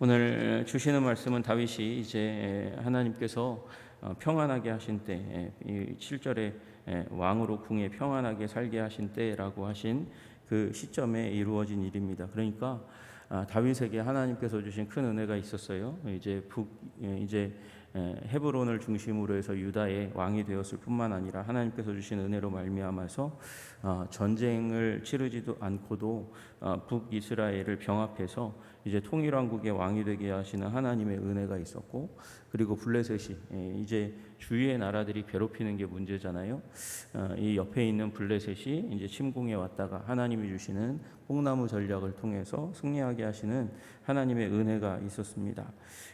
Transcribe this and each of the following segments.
오늘 주시는 말씀은 다윗이 이제 하나님께서 어, 평안하게 하신 때, 7절에 왕으로 궁에 평안하게 살게 하신 때라고 하신 그 시점에 이루어진 일입니다. 그러니까 아, 다윗에게 하나님께서 주신 큰 은혜가 있었어요. 이제 북 이제 헤브론을 중심으로 해서 유다의 왕이 되었을 뿐만 아니라 하나님께서 주신 은혜로 말미암아서 어, 전쟁을 치르지도 않고도 어, 북이스라엘을 병합해서 이제 통일왕국의 왕이 되게 하시는 하나님의 은혜가 있었고 그리고 블레셋이 예, 이제 주위의 나라들이 괴롭히는 게 문제잖아요. 어, 이 옆에 있는 블레셋이 이제 침공해 왔다가 하나님이 주시는 뽕나무 전략을 통해서 승리하게 하시는 하나님의 은혜가 있었습니다.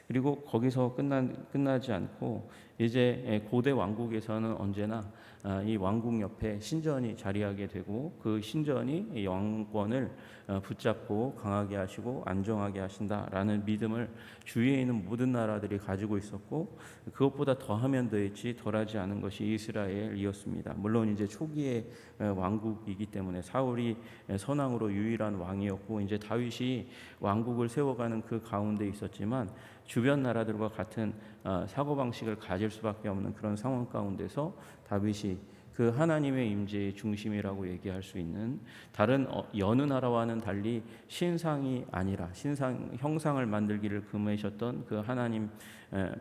그리고 거기서 끝나, 끝나지 않고 이제 고대 왕국에서는 언제나 아, 이 왕국 옆에 신전이 자리하게 되고 그 신전이 왕권을 어, 붙잡고 강하게 하시고 안정하게 하신다라는 믿음을 주위에 있는 모든 나라들이 가지고 있었고 그것보다 더하면 더했지 덜하지 않은 것이 이스라엘이었습니다. 물론 이제 초기의 어, 왕국이기 때문에 사울이 선왕으로 유일한 왕이었고 이제 다윗이 왕국을 세워가는 그 가운데 있었지만 주변 나라들과 같은 어, 사고 방식을 가질 수밖에 없는 그런 상황 가운데서 다윗이 그 하나님의 임재의 중심이라고 얘기할 수 있는 다른 어, 여느 나라와는 달리 신상이 아니라 신상 형상을 만들기를 금하셨던 그 하나님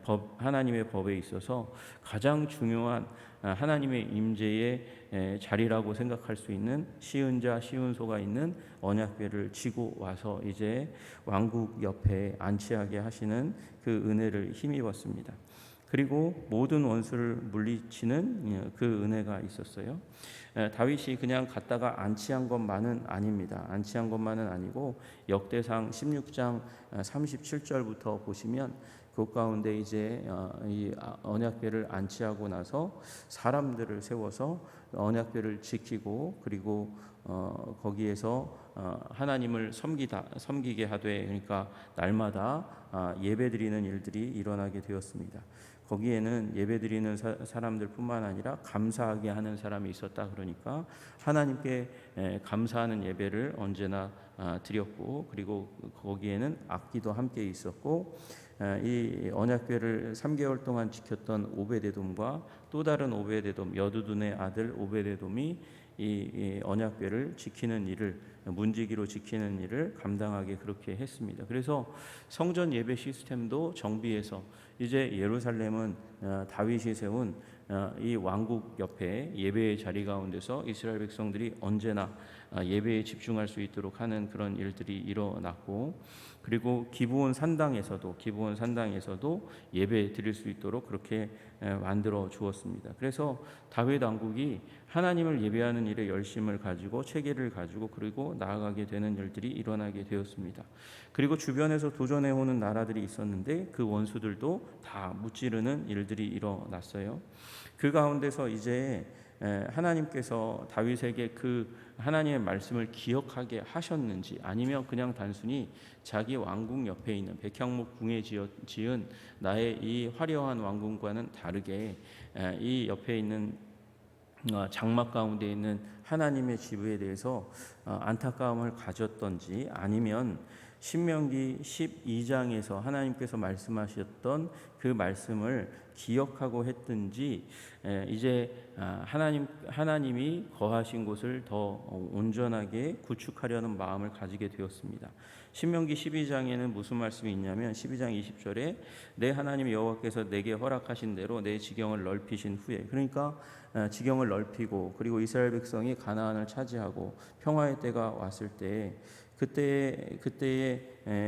법 하나님의 법에 있어서 가장 중요한 어, 하나님의 임재의 자리라고 생각할 수 있는 시은자 시은소가 있는 언약궤를 지고 와서 이제 왕국 옆에 안치하게 하시는 그 은혜를 힘입었습니다. 그리고 모든 원수를 물리치는 예, 그 은혜가 있었어요. 다윗이 그냥 갔다가 안치한 것만은 아닙니다. 안치한 것만은 아니고 역대상 16장 37절부터 보시면 그 가운데 이제 어, 이 아, 언약궤를 안치하고 나서 사람들을 세워서 언약궤를 지키고 그리고 어, 거기에서 어, 하나님을 섬기다 섬기게 하되 그러니까 날마다 아, 예배드리는 일들이 일어나게 되었습니다. 거기에는 예배드리는 사, 람들뿐만 아니라 감사하게 하는 사람이 있었다 그러니까 하나님께 감사하는 예배를 언제나 아, 드렸고 그리고 거기에는 악기도 함께 있었고 이 언약궤를 3개월 동안 지켰던 오베데돔과 또 다른 오베데돔 여두둔의 아들 오베데돔이 이 언약궤를 지키는 일을 문지기로 지키는 일을 감당하게 그렇게 했습니다. 그래서 성전 예배 시스템도 정비해서 이제 예루살렘은 어, 다윗이 세운 어, 이 왕국 옆에 예배의 자리 가운데서 이스라엘 백성들이 언제나 어, 예배에 집중할 수 있도록 하는 그런 일들이 일어났고 그리고 기부원 산당에서도 기부원 산당에서도 예배 드릴 수 있도록 그렇게 만들어 주었습니다. 그래서 다윗 왕국이 하나님을 예배하는 일에 열심을 가지고 체계를 가지고 그리고 나아가게 되는 일들이 일어나게 되었습니다. 그리고 주변에서 도전해 오는 나라들이 있었는데 그 원수들도 다 무찌르는 일들이 일어났어요. 그 가운데서 이제 하나님께서 다윗에게 그 하나님의 말씀을 기억하게 하셨는지 아니면 그냥 단순히 자기 왕궁 옆에 있는 백향목 궁에 지은 나의 이 화려한 왕궁과는 다르게 이 옆에 있는 어, 장막 가운데 있는 하나님의 지부에 대해서 어, 안타까움을 가졌던지 아니면 신명기 12장에서 하나님께서 말씀하셨던 그 말씀을 기억하고 했든지 이제 아, 하나님 하나님이 거하신 곳을 더 온전하게 구축하려는 마음을 가지게 되었습니다. 신명기 12장에는 무슨 말씀이 있냐면 12장 20절에 내 하나님 여호와께서 내게 허락하신 대로 내 지경을 넓히신 후에 그러니까 아, 지경을 넓히고 그리고 이스라엘 백성이 가나안을 차지하고 평화의 때가 왔을 때 그때 그때에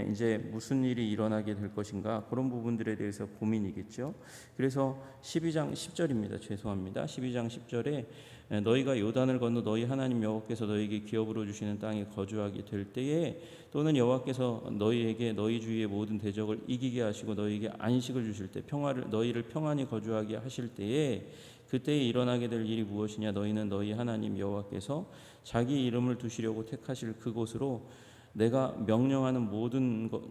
이제 무슨 일이 일어나게 될 것인가 그런 부분들에 대해서 고민이겠죠. 그래서 12장 10절입니다. 죄송합니다. 12장 10절에 너희가 요단을 건너 너희 하나님 여호와께서 너희에게 기업으로 주시는 땅에 거주하게 될 때에 또는 여호와께서 너희에게 너희 주위의 모든 대적을 이기게 하시고 너희에게 안식을 주실 때 평화를 너희를 평안히 거주하게 하실 때에 그때에 일어나게 될 일이 무엇이냐 너희는 너희 하나님 여호와께서 자기 이름을 두시려고 택하실 그곳으로 내가 명령하는 모든 것,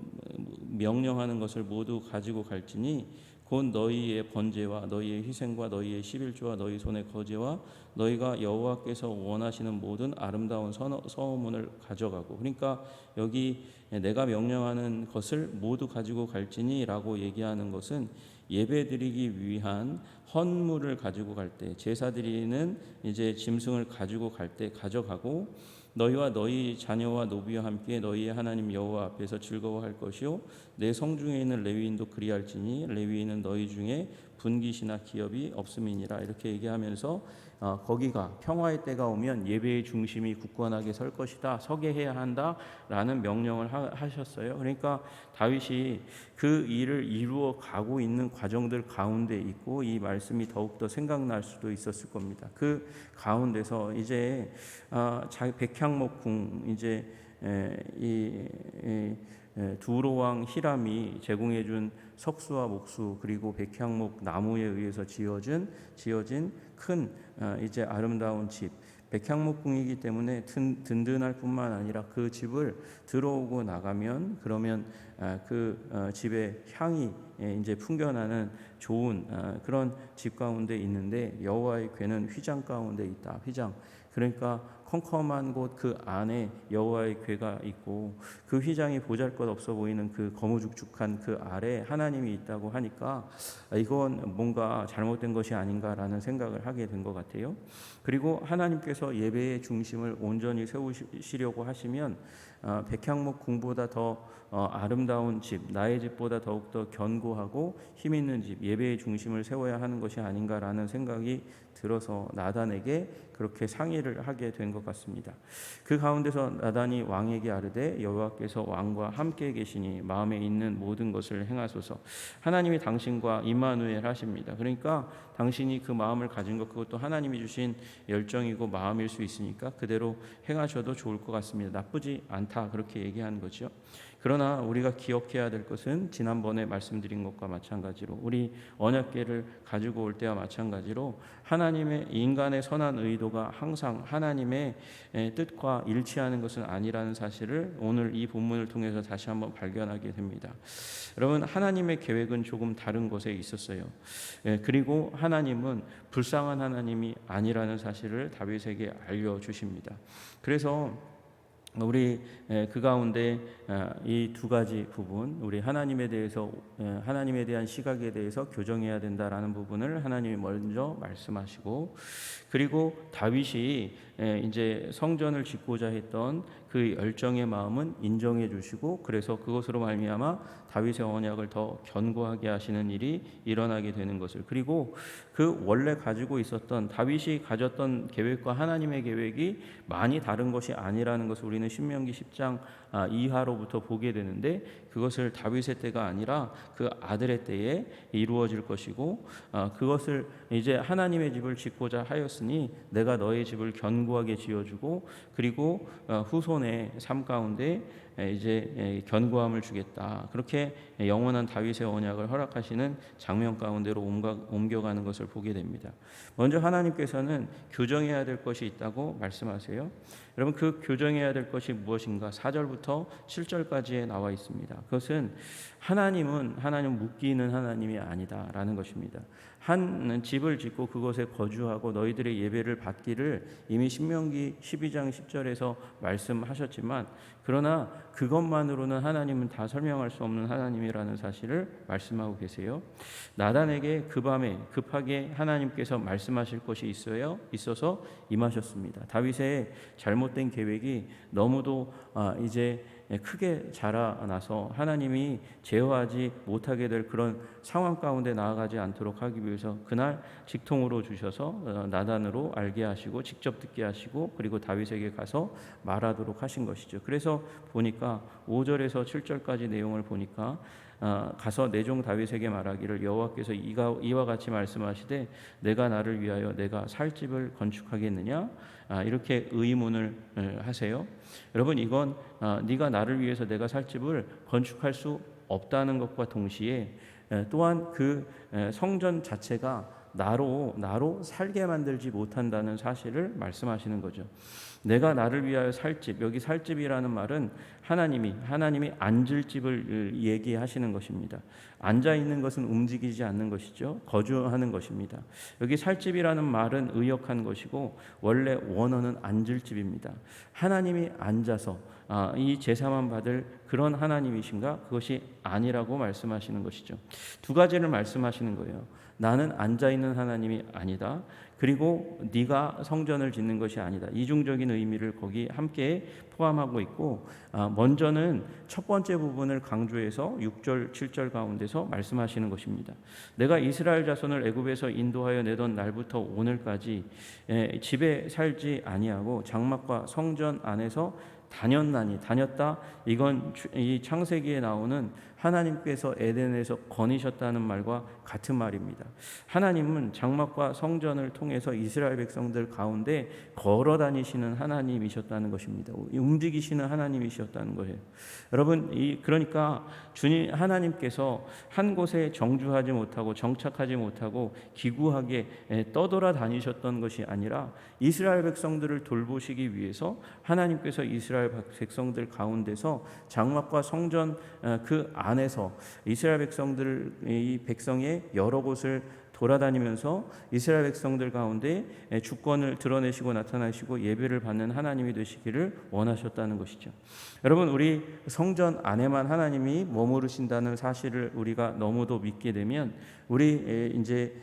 명령하는 것을 모두 가지고 갈지니 곧 너희의 번제와 너희의 희생과 너희의 십일조와 너희 손의 거제와 너희가 여호와께서 원하시는 모든 아름다운 선- 서문을 가져가고 그러니까 여기 내가 명령하는 것을 모두 가지고 갈지니라고 얘기하는 것은 예배 드리기 위한 헌물을 가지고 갈 때 제사 드리는 이제 짐승을 가지고 갈 때 가져가고 너희와 너희 자녀와 노비와 함께 너희의 하나님 여호와 앞에서 즐거워할 것이요 내 성 중에 있는 레위인도 그리할지니 레위인은 너희 중에 분깃이나 기업이 없음이니라. 이렇게 얘기하면서 어, 거기가 평화의 때가 오면 예배의 중심이 굳건하게 설 것이다 서게 해야 한다라는 명령을 하, 하셨어요. 그러니까 다윗이 그 일을 이루어 가고 있는 과정들 가운데 있고 이 말씀이 더욱 더 생각날 수도 있었을 겁니다. 그 가운데서 이제 아, 자 백향목궁 이제 에, 이, 이 에, 두로 왕 히람이 제공해 준 석수와 목수 그리고 백향목 나무에 의해서 지어진 지어진 큰 어, 이제 아름다운 집 백향목궁이기 때문에 든, 든든할 뿐만 아니라 그 집을 들어오고 나가면 그러면 아, 그 어, 집의 향이 예, 이제 풍겨나는 좋은 아, 그런 집 가운데 있는데 여호와의 궤는 휘장 가운데 있다. 휘장. 그러니까 컴컴한 곳 그 안에 여호와의 궤가 있고 그 휘장이 보잘것없어 보이는 그 거무죽죽한 그 아래 하나님이 있다고 하니까 아, 이건 뭔가 잘못된 것이 아닌가라는 생각을 하게 된 것 같아요. 그리고 하나님께서 예배의 중심을 온전히 세우시려고 하시면 어, 백향목 궁보다 더 어, 아름다운 집, 나의 집보다 더욱 더 견고하고 힘 있는 집, 예배의 중심을 세워야 하는 것이 아닌가라는 생각이 들어서 나단에게 그렇게 상의를 하게 된 것 같습니다. 그 가운데서 나단이 왕에게 아르되 여호와께서 왕과 함께 계시니 마음에 있는 모든 것을 행하소서. 하나님이 당신과 임마누엘 하십니다. 그러니까 당신이 그 마음을 가진 것 그것도 하나님이 주신 열정이고 마음일 수 있으니까 그대로 행하셔도 좋을 것 같습니다. 나쁘지 않다 그렇게 얘기하는 거죠. 그러나 우리가 기억해야 될 것은 지난번에 말씀드린 것과 마찬가지로 우리 언약계를 가지고 올 때와 마찬가지로 하나님의 인간의 선한 의도가 항상 하나님의 뜻과 일치하는 것은 아니라는 사실을 오늘 이 본문을 통해서 다시 한번 발견하게 됩니다. 여러분 하나님의 계획은 조금 다른 곳에 있었어요. 그리고 하나님은 불쌍한 하나님이 아니라는 사실을 다윗에게 알려 주십니다. 그래서 우리 그 가운데 이 두 가지 부분, 우리 하나님에 대해서 하나님에 대한 시각에 대해서 교정해야 된다라는 부분을 하나님이 먼저 말씀하시고, 그리고 다윗이 이제 성전을 짓고자 했던 그 열정의 마음은 인정해 주시고, 그래서 그것으로 말미암아 다윗의 언약을 더 견고하게 하시는 일이 일어나게 되는 것을, 그리고 그 원래 가지고 있었던 다윗이 가졌던 계획과 하나님의 계획이 많이 다른 것이 아니라는 것을 우리는 신명기 10장 아, 이하로부터 보게 되는데 그것을 다윗의 때가 아니라 그 아들의 때에 이루어질 것이고 아, 그것을 이제 하나님의 집을 짓고자 하였으니 내가 너의 집을 견고하게 지어주고 그리고 어, 후손의 삶 가운데 이제 견고함을 주겠다. 그렇게 영원한 다윗의 언약을 허락하시는 장면 가운데로 옮겨가는 것을 보게 됩니다. 먼저 하나님께서는 교정해야 될 것이 있다고 말씀하세요. 여러분 그 교정해야 될 것이 무엇인가? 4절부터 7절까지에 나와 있습니다. 그것은 하나님은 하나님 묶이는 하나님이 아니다라는 것입니다. 한 집을 짓고 그곳에 거주하고 너희들의 예배를 받기를 이미 신명기 12장 10절에서 말씀하셨지만 그러나 그것만으로는 하나님은 다 설명할 수 없는 하나님이라는 사실을 말씀하고 계세요. 나단에게 그 밤에 급하게 하나님께서 말씀하실 것이 있어요. 있어서 임하셨습니다. 다윗의 잘못된 계획이 너무도 아, 이제 크게 자라나서 하나님이 제어하지 못하게 될 그런 상황 가운데 나아가지 않도록 하기 위해서 그날 직통으로 주셔서 어, 나단으로 알게 하시고 직접 듣게 하시고 그리고 다윗에게 가서 말하도록 하신 것이죠. 그래서 보니까 5절에서 7절까지 내용을 보니까 어, 가서 내종 다윗에게 말하기를 여호와께서 이와 같이 말씀하시되 내가 나를 위하여 내가 살 집을 건축하겠느냐 아, 이렇게 의문을 하세요. 여러분 이건 아, 네가 나를 위해서 내가 살 집을 건축할 수 없다는 것과 동시에 또한 그 성전 자체가 나로 나로 살게 만들지 못한다는 사실을 말씀하시는 거죠. 내가 나를 위하여 살 집. 여기 살 집이라는 말은 하나님이 하나님이 앉을 집을 얘기하시는 것입니다. 앉아 있는 것은 움직이지 않는 것이죠. 거주하는 것입니다. 여기 살 집이라는 말은 의역한 것이고 원래 원어는 앉을 집입니다. 하나님이 앉아서 아, 이 제사만 받을 그런 하나님이신가? 그것이 아니라고 말씀하시는 것이죠. 두 가지를 말씀하시는 거예요. 나는 앉아 있는 하나님이 아니다. 그리고 네가 성전을 짓는 것이 아니다. 이중적인 의미를 거기 함께 포함하고 있고 아, 먼저는 첫 번째 부분을 강조해서 6절 7절 가운데서 말씀하시는 것입니다. 내가 이스라엘 자손을 애굽에서 인도하여 내던 날부터 오늘까지 에, 집에 살지 아니하고 장막과 성전 안에서 다녔나니 다녔다 이건 이 창세기에 나오는 하나님께서 에덴에서 거니셨다는 말과 같은 말입니다. 하나님은 장막과 성전을 통해서 이스라엘 백성들 가운데 걸어 다니시는 하나님이셨다는 것입니다. 움직이시는 하나님이셨다는 거예요. 여러분 이 그러니까 주님 하나님께서 한 곳에 정주하지 못하고 정착하지 못하고 기구하게 떠돌아 다니셨던 것이 아니라 이스라엘 백성들을 돌보시기 위해서 하나님께서 이스라엘 백성들 가운데서 장막과 성전 그 안에서 이스라엘 백성들 이 백성의 여러 곳을 돌아다니면서 이스라엘 백성들 가운데 주권을 드러내시고 나타나시고 예배를 받는 하나님이 되시기를 원하셨다는 것이죠. 여러분 우리 성전 안에만 하나님이 머무르신다는 사실을 우리가 너무도 믿게 되면 우리 이제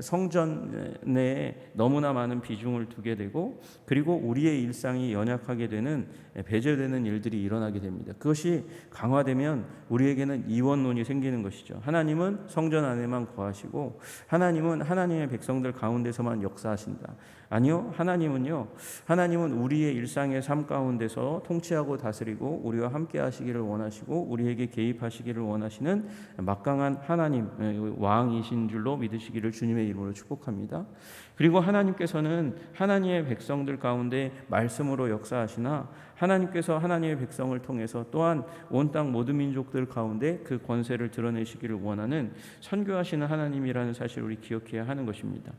성전에 너무나 많은 비중을 두게 되고 그리고 우리의 일상이 연약하게 되는 배제되는 일들이 일어나게 됩니다. 그것이 강화되면 우리에게는 이원론이 생기는 것이죠. 하나님은 성전 안에만 거하시고 하나님은 하나님의 백성들 가운데서만 역사하신다. 아니요. 하나님은요. 하나님은 우리의 일상의 삶 가운데서 통치하고 다스리고 우리와 함께 하시기를 원하시고 우리에게 개입하시기를 원하시는 막강한 하나님 왕이신 줄로 믿으시기를 주님의 이름으로 축복합니다. 그리고 하나님께서는 하나님의 백성들 가운데 말씀으로 역사하시나 하나님께서 하나님의 백성을 통해서 또한 온 땅 모든 민족들 가운데 그 권세를 드러내시기를 원하는 선교하시는 하나님이라는 사실을 우리 기억해야 하는 것입니다.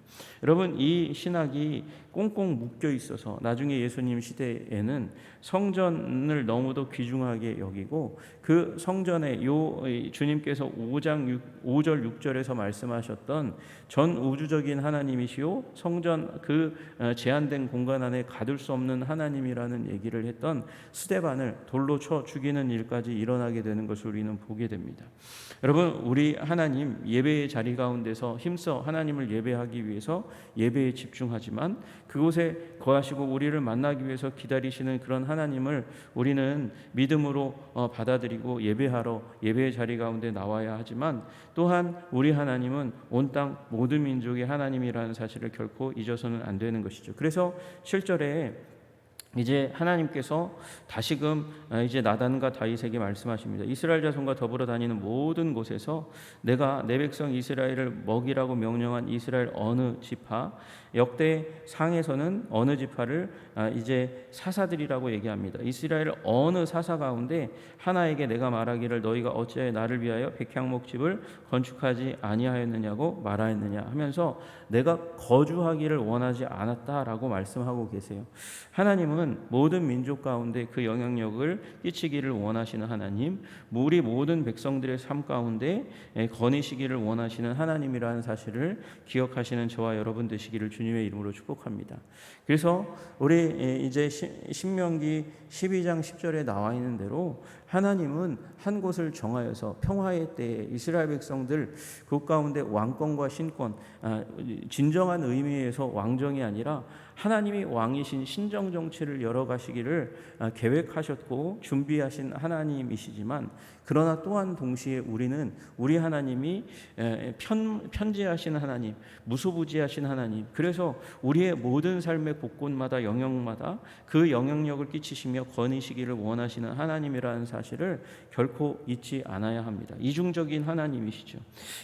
여러분 이 신학이 꽁꽁 묶여 있어서 나중에 예수님 시대에는 성전을 너무도 귀중하게 여기고 그 성전에 요 주님께서 5장 6, 5절 6절에서 말씀하셨던 전 우주적인 하나님이시요 성전 그 어, 제한된 공간 안에 가둘 수 없는 하나님이라는 얘기를 했던 스데반을 돌로 쳐 죽이는 일까지 일어나게 되는 것을 우리는 보게 됩니다. 여러분 우리 하나님 예배의 자리 가운데서 힘써 하나님을 예배하기 위해서 예배에 집중하지만 그곳에 거하시고 우리를 만나기 위해서 기다리시는 그런 하나님을 우리는 믿음으로 어, 받아들이고 예배하러 예배의 자리 가운데 나와야 하지만 또한 우리 하나님은 온 땅 모든 민족의 하나님이라는 사실을 결코 잊어서는 안 되는 것이죠. 그래서 7절에 이제 하나님께서 다시금 아, 이제 나단과 다윗에게 말씀하십니다. 이스라엘 자손과 더불어 다니는 모든 곳에서 내가 내 백성 이스라엘을 먹이라고 명령한 이스라엘 어느 지파 역대 상에서는 어느 지파를 아, 이제 사사들이라고 얘기합니다. 이스라엘 어느 사사 가운데 하나에게 내가 말하기를 너희가 어찌하여 나를 위하여 백향목 집을 건축하지 아니하였느냐고 말하였느냐 하면서 내가 거주하기를 원하지 않았다라고 말씀하고 계세요. 하나님은 모든 민족 가운데 그 영향력을 끼치기를 원하시는 하나님, 우리 모든 백성들의 삶 가운데 거니시기를 원하시는 하나님이라는 사실을 기억하시는 저와 여러분 되시기를 주님의 이름으로 축복합니다. 그래서 우리 이제 신명기 12장 10절에 나와 있는 대로 하나님은 한 곳을 정하여서 평화의 때에 이스라엘 백성들 그 가운데 왕권과 신권 아, 진정한 의미에서 왕정이 아니라 하나님이 왕이신 신정 정치를 열어 가시기를 아, 계획하셨고 준비하신 하나님이시지만 그러나 또한 동시에 우리는 우리 하나님이 편, 편지하신 하나님, 무소부지하신 하나님. 그래서 우리의 모든 삶의 곳곳마다 영역마다 그 영향력을 끼치시며 거니시기를 원하시는 하나님이라는 사실. 사실을 결코 잊지 않아야 합니다. 이중적인 하나님이시죠.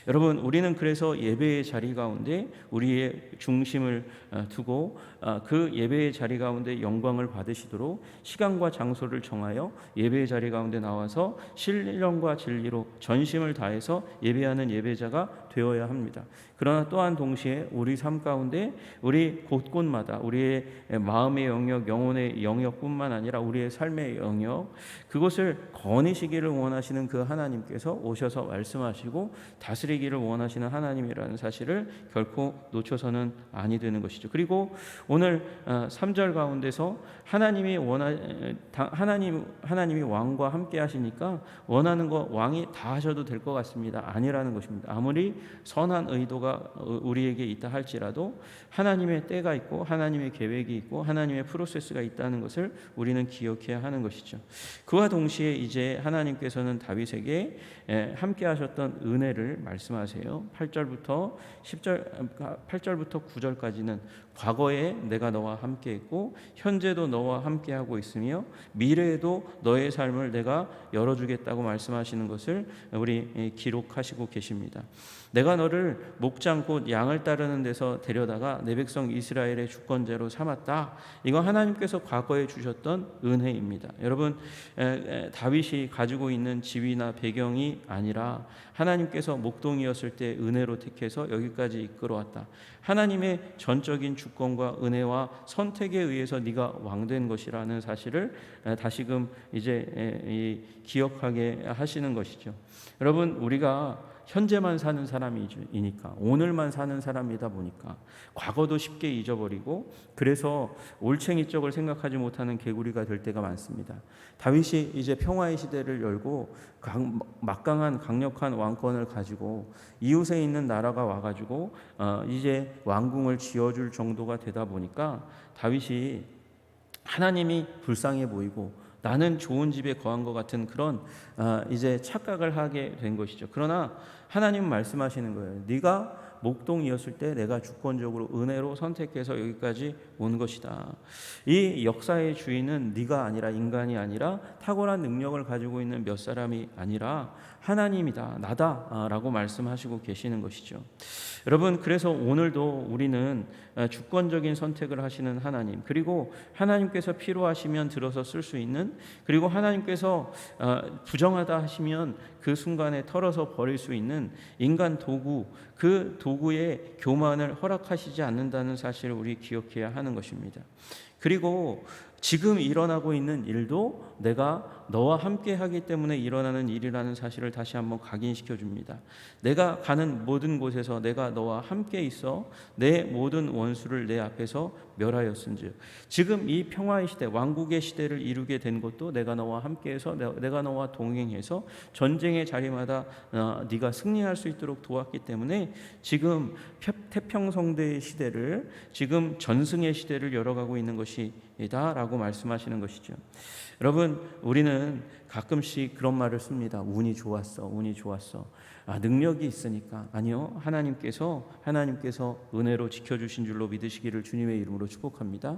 여러분, 우리는 그래서 예배의 자리 가운데 우리의 중심을 어, 두고 어, 그 예배의 자리 가운데 영광을 받으시도록 시간과 장소를 정하여 예배의 자리 가운데 나와서 신령과 진리로 전심을 다해서 예배하는 예배자가 되어야 합니다. 그러나 또한 동시에 우리 삶 가운데 우리 곳곳마다 우리의 마음의 영역, 영혼의 영역뿐만 아니라 우리의 삶의 영역 그것을 거니시기를 원하시는 그 하나님께서 오셔서 말씀하시고 다스리기를 원하시는 하나님이라는 사실을 결코 놓쳐서는 아니 되는 것이죠. 그리고 오늘 3절 가운데서 하나님이 원하 하나님 하나님이 왕과 함께 하시니까 원하는 거 왕이 다 하셔도 될 것 같습니다. 아니라는 것입니다. 아무리 선한 의도가 우리에게 있다 할지라도 하나님의 때가 있고 하나님의 계획이 있고 하나님의 프로세스가 있다는 것을 우리는 기억해야 하는 것이죠. 그와 동시에 이제 하나님께서는 다윗에게 함께 하셨던 은혜를 말씀하세요. 8절부터 10절 8절부터 9절까지는 과거에 내가 너와 함께 했고 현재도 너와 함께 하고 있으며 미래에도 너의 삶을 내가 열어 주겠다고 말씀하시는 것을 우리 기록하시고 계십니다. 내가 너를 목장 곧 양을 따르는 데서 데려다가 내 백성 이스라엘의 주권자로 삼았다. 이거 하나님께서 과거에 주셨던 은혜입니다. 여러분 다윗이 가지고 있는 지위나 배경이 아니라 하나님께서 목동이었을 때 은혜로 택해서 여기까지 이끌어왔다. 하나님의 전적인 주권과 은혜와 선택에 의해서 네가 왕된 것이라는 사실을 다시금 이제 기억하게 하시는 것이죠. 여러분 우리가 현재만 사는 사람이니까 오늘만 사는 사람이다 보니까 과거도 쉽게 잊어버리고 그래서 올챙이 쪽을 생각하지 못하는 개구리가 될 때가 많습니다. 다윗이 이제 평화의 시대를 열고 막강한 강력한 왕권을 가지고 이웃에 있는 나라가 와가지고 어 이제 왕궁을 지어줄 정도가 되다 보니까 다윗이 하나님이 불쌍해 보이고 나는 좋은 집에 거한 것 같은 그런 어, 이제 착각을 하게 된 것이죠. 그러나 하나님 말씀하시는 거예요. 네가 목동이었을 때 내가 주권적으로 은혜로 선택해서 여기까지 온 것이다. 이 역사의 주인은 네가 아니라 인간이 아니라 탁월한 능력을 가지고 있는 몇 사람이 아니라 하나님이다, 나다라고 말씀하시고 계시는 것이죠. 여러분, 그래서 오늘도 우리는 주권적인 선택을 하시는 하나님, 그리고 하나님께서 필요하시면 들어서 쓸 수 있는, 그리고 하나님께서 어, 부정하다 하시면 그 순간에 털어서 버릴 수 있는 인간 도구, 그 도구의 교만을 허락하시지 않는다는 사실을 우리 기억해야 하는 것입니다. 그리고 지금 일어나고 있는 일도 내가 너와 함께 하기 때문에 일어나는 일이라는 사실을 다시 한번 각인시켜 줍니다. 내가 가는 모든 곳에서 내가 너와 함께 있어 내 모든 원수를 내 앞에서 멸하였은즉 지금 이 평화의 시대 왕국의 시대를 이루게 된 것도 내가 너와 함께해서 내가 너와 동행해서 전쟁의 자리마다 어, 네가 승리할 수 있도록 도왔기 때문에 지금 태평성대의 시대를 지금 전승의 시대를 열어가고 있는 것이다라고 말씀하시는 것이죠. 여러분 우리는 가끔씩 그런 말을 씁니다. 운이 좋았어, 운이 좋았어. 아, 능력이 있으니까 아니요 하나님께서 하나님께서 은혜로 지켜주신 줄로 믿으시기를 주님의 이름으로 축복합니다.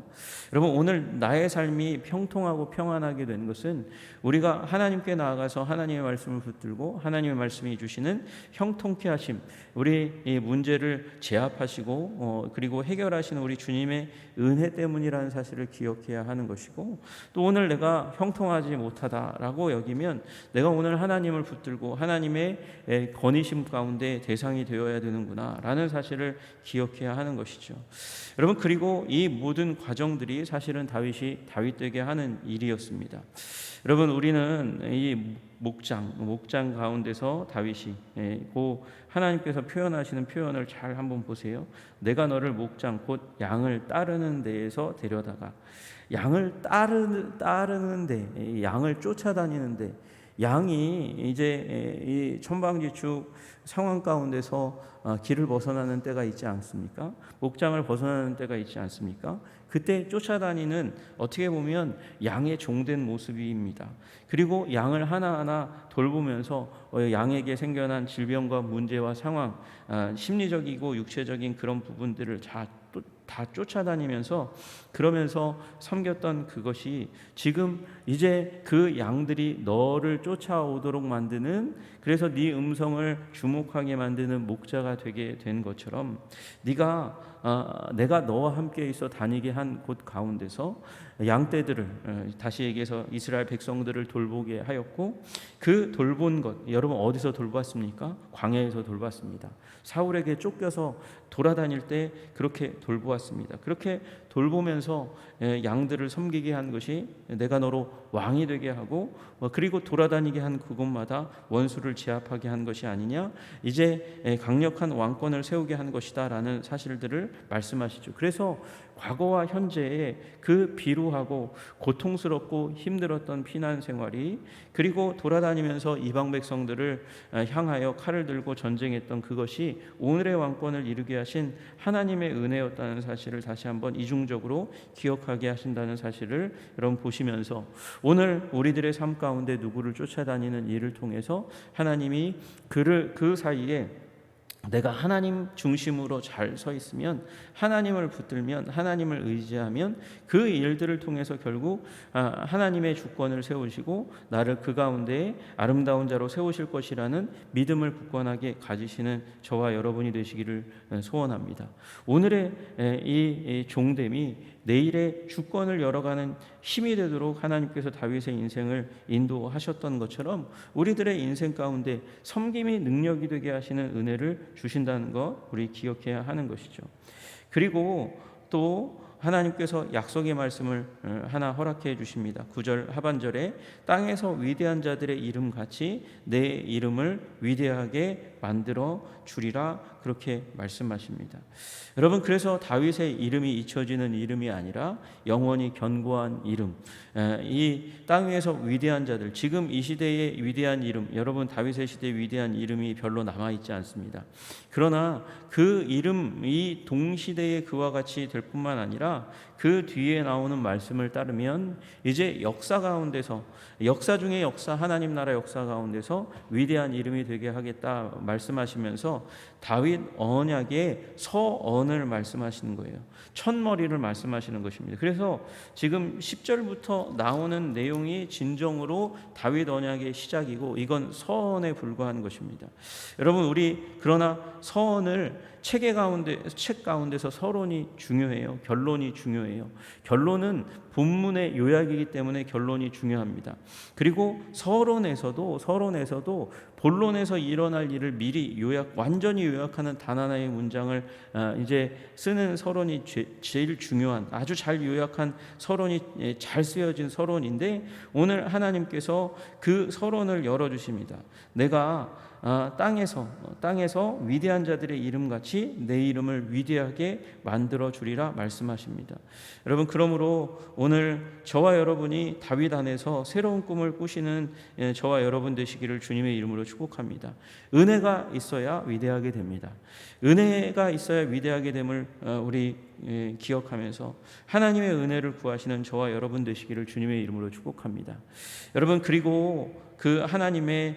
여러분 오늘 나의 삶이 평통하고 평안하게 된 것은 우리가 하나님께 나아가서 하나님의 말씀을 붙들고 하나님의 말씀이 주시는 형통케 하심, 우리 이 문제를 제압하시고 어, 그리고 해결하시는 우리 주님의 은혜 때문이라는 사실을 기억해야 하는 것이고 또 오늘 내가 형통하지 못하다라고 여기면 내가 오늘 하나님을 붙들고 하나님의 권위심 가운데 대상이 되어야 되는구나라는 사실을 기억해야 하는 것이죠. 여러분 그리고 이 모든 과정들이 사실은 다윗이 다윗에게 하는 일이었습니다. 여러분 우리는 이 목장 목장 가운데서 다윗이 예, 고 하나님께서 표현하시는 표현을 잘 한번 보세요. 내가 너를 목장 곧 양을 따르는 데에서 데려다가 양을 따르 따르는데 양을 쫓아다니는데 양이 이제 이 천방지축 상황 가운데서 어, 길을 벗어나는 때가 있지 않습니까? 목장을 벗어나는 때가 있지 않습니까? 그때 쫓아다니는 어떻게 보면 양의 종된 모습입니다. 그리고 양을 하나하나 돌보면서 어, 양에게 생겨난 질병과 문제와 상황, 아, 심리적이고 육체적인 그런 부분들을 다 다 쫓아다니면서 그러면서 섬겼던 그것이 지금 이제 그 양들이 너를 쫓아오도록 만드는 그래서 네 음성을 주목하게 만드는 목자가 되게 된 것처럼 네가 아, 내가 너와 함께 있어 다니게 한 곳 가운데서 양떼들을 어, 다시 얘기해서 이스라엘 백성들을 돌보게 하였고 그 돌본 것 여러분 어디서 돌봤습니까? 광야에서 돌봤습니다. 사울에게 쫓겨서 돌아다닐 때 그렇게 돌보았습니다. 그렇게 돌보면서 예, 양들을 섬기게 한 것이 내가 너로 왕이 되게 하고 뭐 그리고 돌아다니게 한 그곳마다 원수를 제압하게 한 것이 아니냐 이제 예, 강력한 왕권을 세우게 한 것이다라는 사실들을 말씀하시죠. 그래서 과거와 현재의 그 비루하고 고통스럽고 힘들었던 피난 생활이 그리고 돌아다니면서 이방 백성들을 어, 향하여 칼을 들고 전쟁했던 그것이 오늘의 왕권을 이루게 하신 하나님의 은혜였다는 사실을 다시 한번 이중적으로 기억하게 하신다는 사실을 여러분 보시면서 오늘 우리들의 삶 가운데 누구를 쫓아다니는 일을 통해서 하나님이 그를 그 사이에 내가 하나님 중심으로 잘 서 있으면 하나님을 붙들면 하나님을 의지하면 그 일들을 통해서 결국 아, 하나님의 주권을 세우시고 나를 그 가운데 아름다운 자로 세우실 것이라는 믿음을 굳건하게 가지시는 저와 여러분이 되시기를 소원합니다. 오늘의 이 종됨이 내일의 주권을 열어가는 힘이 되도록 하나님께서 다윗의 인생을 인도하셨던 것처럼 우리들의 인생 가운데 섬김이 능력이 되게 하시는 은혜를 주신다는 것 우리 기억해야 하는 것이죠. 그리고 또 하나님께서 약속의 말씀을 어, 하나 허락해 주십니다. 9절 하반절에 땅에서 위대한 자들의 이름 같이 내 이름을 위대하게 만들어 주리라 그렇게 말씀하십니다. 여러분 그래서 다윗의 이름이 잊혀지는 이름이 아니라 영원히 견고한 이름. 이 땅 위에서 위대한 자들 지금 이 시대의 위대한 이름 여러분 다윗의 시대의 위대한 이름이 별로 남아 있지 않습니다. 그러나 그 이름이 동시대의 그와 같이 될 뿐만 아니라 그 뒤에 나오는 말씀을 따르면 이제 역사 가운데서 역사 중의 역사 하나님 나라 역사 가운데서 위대한 이름이 되게 하겠다 말씀하시면서 다윗 언약의 서언을 말씀하시는 거예요. 첫머리를 말씀하시는 것입니다. 그래서 지금 10절부터 나오는 내용이 진정으로 다윗 언약의 시작이고 이건 서언에 불과한 것입니다. 여러분 우리 그러나 서언을 체계 가운데 책 가운데서 서론이 중요해요. 결론이 중요해요. 결론은 본문의 요약이기 때문에 결론이 중요합니다. 그리고 서론에서도 서론에서도 본론에서 일어날 일을 미리 요약 완전히 요약하는 단 하나의 문장을 아, 이제 쓰는 서론이 제일 중요한 아주 잘 요약한 서론이 예, 잘 쓰여진 서론인데 오늘 하나님께서 그 서론을 열어 주십니다. 내가 아, 땅에서 땅에서 위대한 자들의 이름 같이 내 이름을 위대하게 만들어 주리라 말씀하십니다. 여러분 그러므로 오늘 저와 여러분이 다윗 안에서 새로운 꿈을 꾸시는 예, 저와 여러분 되시기를 주님의 이름으로 축복합니다. 은혜가 있어야 위대하게 됩니다. 은혜가 있어야 위대하게 됨을 어, 우리 예, 기억하면서 하나님의 은혜를 구하시는 저와 여러분 되시기를 주님의 이름으로 축복합니다. 여러분 그리고 그 하나님의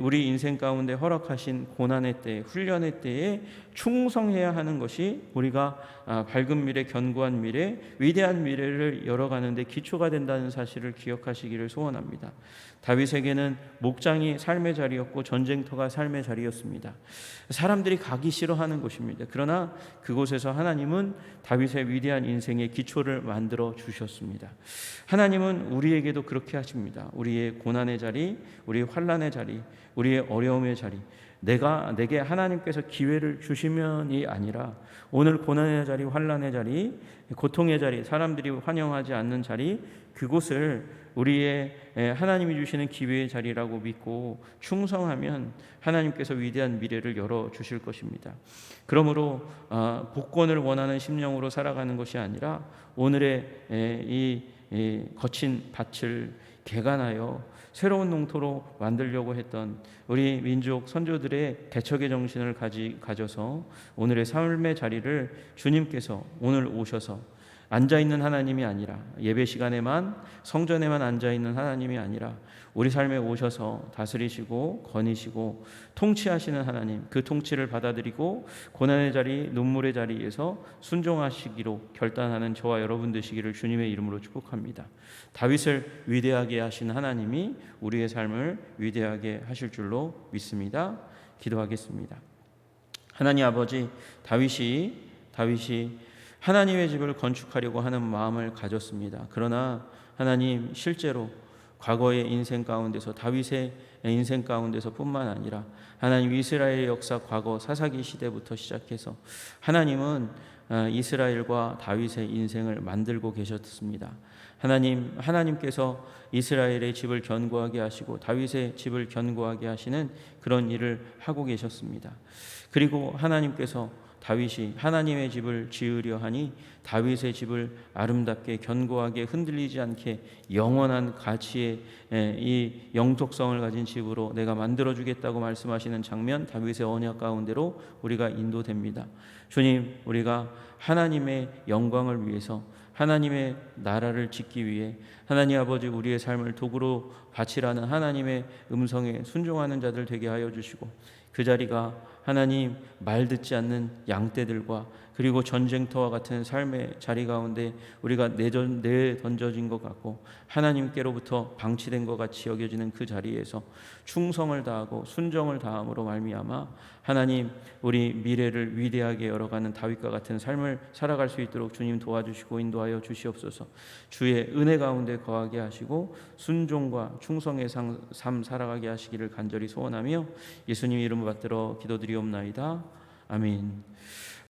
우리 인생 가운데 허락하신 고난의 때, 훈련의 때에 충성해야 하는 것이 우리가 아, 밝은 미래, 견고한 미래, 위대한 미래를 열어가는데 기초가 된다는 사실을 기억하시기를 소원합니다. 다윗에게는 목장이 삶의 자리였고 전쟁터가 삶의 자리였습니다. 사람들이 가기 싫어하는 곳입니다. 그러나 그곳에서 하나님은 다윗의 위대한 인생의 기초를 만들어 주셨습니다. 하나님은 우리에게도 그렇게 하십니다. 우리의 고난의 자리, 우리의 환란의 자리, 우리의 어려움의 자리, 내가 내게 하나님께서 기회를 주시면이 아니라 오늘 고난의 자리, 환란의 자리, 고통의 자리, 사람들이 환영하지 않는 자리 그곳을 우리의 하나님이 주시는 기회의 자리라고 믿고 충성하면 하나님께서 위대한 미래를 열어 주실 것입니다. 그러므로 아, 복권을 원하는 심령으로 살아가는 것이 아니라 오늘의 이 거친 밭을 개간하여 새로운 농토로 만들려고 했던 우리 민족 선조들의 개척의 정신을 가지, 가져서 오늘의 삶의 자리를 주님께서 오늘 오셔서 앉아 있는 하나님이 아니라 예배 시간에만 성전에만 앉아 있는 하나님이 아니라 우리 삶에 오셔서 다스리시고 거니시고 통치하시는 하나님 그 통치를 받아들이고 고난의 자리 눈물의 자리에서 순종하시기로 결단하는 저와 여러분 되시기를 주님의 이름으로 축복합니다. 다윗을 위대하게 하신 하나님이 우리의 삶을 위대하게 하실 줄로 믿습니다. 기도하겠습니다. 하나님 아버지 다윗이 다윗이 하나님의 집을 건축하려고 하는 마음을 가졌습니다. 그러나 하나님 실제로 과거의 인생 가운데서 다윗의 인생 가운데서뿐만 아니라 하나님 이스라엘의 역사 과거 사사기 시대부터 시작해서 하나님은 어, 이스라엘과 다윗의 인생을 만들고 계셨습니다. 하나님 하나님께서 이스라엘의 집을 견고하게 하시고 다윗의 집을 견고하게 하시는 그런 일을 하고 계셨습니다. 그리고 하나님께서 다윗이 하나님의 집을 지으려 하니 다윗의 집을 아름답게 견고하게 흔들리지 않게 영원한 가치의 에, 이 영속성을 가진 집으로 내가 만들어 주겠다고 말씀하시는 장면 다윗의 언약 가운데로 우리가 인도됩니다. 주님, 우리가 하나님의 영광을 위해서 하나님의 나라를 짓기 위해 하나님 아버지 우리의 삶을 도구로 바치라는 하나님의 음성에 순종하는 자들 되게 하여 주시고 그 자리가 하나님 말 듣지 않는 양떼들과 그리고 전쟁터와 같은 삶의 자리 가운데 우리가 내전 내 던져진 것 같고 하나님께로부터 방치된 것 같이 여겨지는 그 자리에서 충성을 다하고 순정을 다함으로 말미암아 하나님 우리 미래를 위대하게 열어가는 다윗과 같은 삶을 살아갈 수 있도록 주님 도와주시고 인도하여 주시옵소서. 주의 은혜 가운데 거하게 하시고 순종과 충성의 상- 삶 살아가게 하시기를 간절히 소원하며 예수님 이름을 받들어 기도드리옵나이다. 아멘.